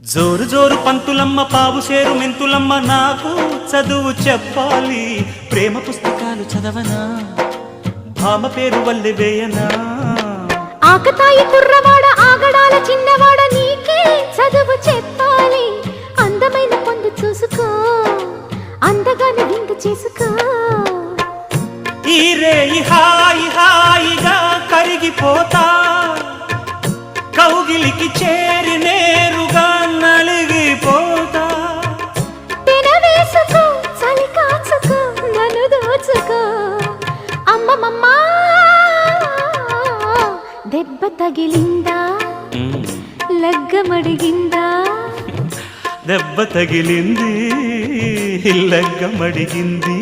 జోరు జోరు పంతులమ్మ పావు సేరు మెంతులమ్మ నాకు చదువు చెప్పాలి. ప్రేమ పుస్తకాలు చదవనా? భామ పేరు వల్లె వేయనా? ఆకతాయి కుర్రవాడ ఆగడాల చిన్నవాడ నీకే చదువు చెప్పాలి. అందమైన పొందు చూసుకో అందగాని విందు చేసుకో. ఈ రేయి హాయి హాయిగా కరిగిపోతా. కౌగిలికి చేరి నేరుగా అమ్మమ్మ. దెబ్బ తగిలిందా? లగ్గమడిగిందా? దెబ్బ తగిలింది లగ్గమడిగింది.